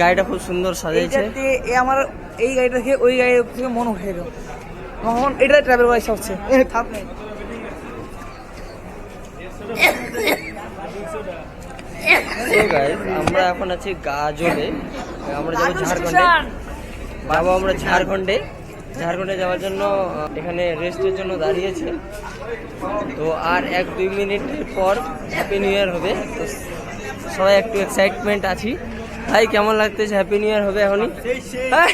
গাড়িটা খুব সুন্দর সাজিয়েছে এইটাতে এ আমার এই গাড়িটা থেকে ওই গাড়ি থেকে মন উঠে গেল। তখন এটা ট্রাভেল করার ইচ্ছা হচ্ছে নেই আমরা এখন আছি গাজলে। আমরা যাব ঝাড়খণ্ডে। যাব আমরা ঝাড়খণ্ডে। ঝাড়খণ্ডে যাওয়ার জন্য এখানে রেস্টের জন্য দাঁড়িয়েছে। তো আর এক দুই মিনিটের পর হ্যাপি নিউ ইয়ার হবে। তো সবাই একটু এক্সাইটমেন্ট আছি। ভাই কেমন লাগতেছে? হ্যাপি নিউ ইয়ার হবে এখনই? হ্যাঁ?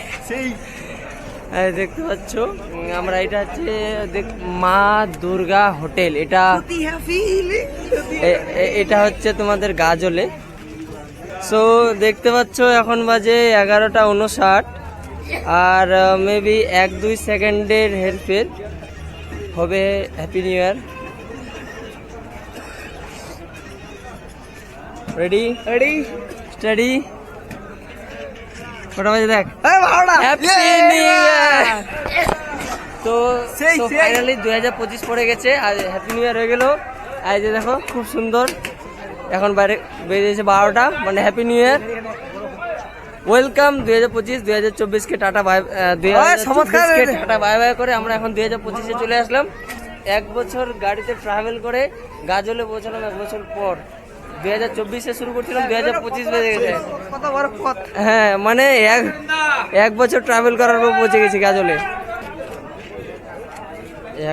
দেখতে পাচ্ছ? আমরা এটা হচ্ছে দেখ মা দুর্গা হোটেল। এটা এটা হচ্ছে তোমাদের গাজলে। সো দেখতে পাচ্ছ এখন বাজে এগারোটা উনষাট। আর মেবি এক দুই সেকেন্ডের হেরফের হবে happy new year ready ready study কটা বাজে দেখ তো। ফাইনালি দুই হাজার পঁচিশ পড়ে গেছে আর হ্যাপি নিউ ইয়ার হয়ে গেল। আর যে দেখো খুব সুন্দর। এখন বাইরে বেরিয়েছে বারোটা মানে হ্যাপি নিউ ইয়ার ওয়েলকাম দুই হাজার পঁচিশ দুই হাজার চব্বিশকে টাটা বাই দুই হাজার। টাটা বাই বাই করে আমরা এখন দুই হাজার পঁচিশে চলে আসলাম। এক বছর গাড়িতে ট্রাভেল করে গাজলে পৌঁছালাম এক বছর পর। দুই হাজার চব্বিশে শুরু করছিলাম দুই হাজার পঁচিশ বেজে গেছে। হ্যাঁ মানে এক এক বছর ট্রাভেল করার পর পৌঁছে গেছি গাজলে।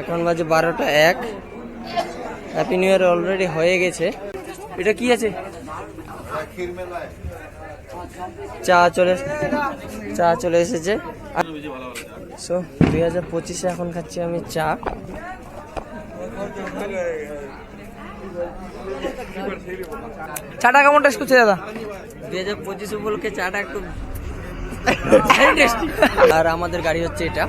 এখন বাজে বারোটা এক। হ্যাপি নিউ ইয়ার অলরেডি হয়ে গেছে। এটা কি আছে? চা চলে চা চলে এসেছে। সো দুই হাজার পঁচিশে এখন খাচ্ছি আমি চা। চাটা কেমন টেস্ট করছে দাদা? দুই হাজার পঁচিশ উপলক্ষে চাটা একটু আর আমাদের গাড়ি হচ্ছে এটা।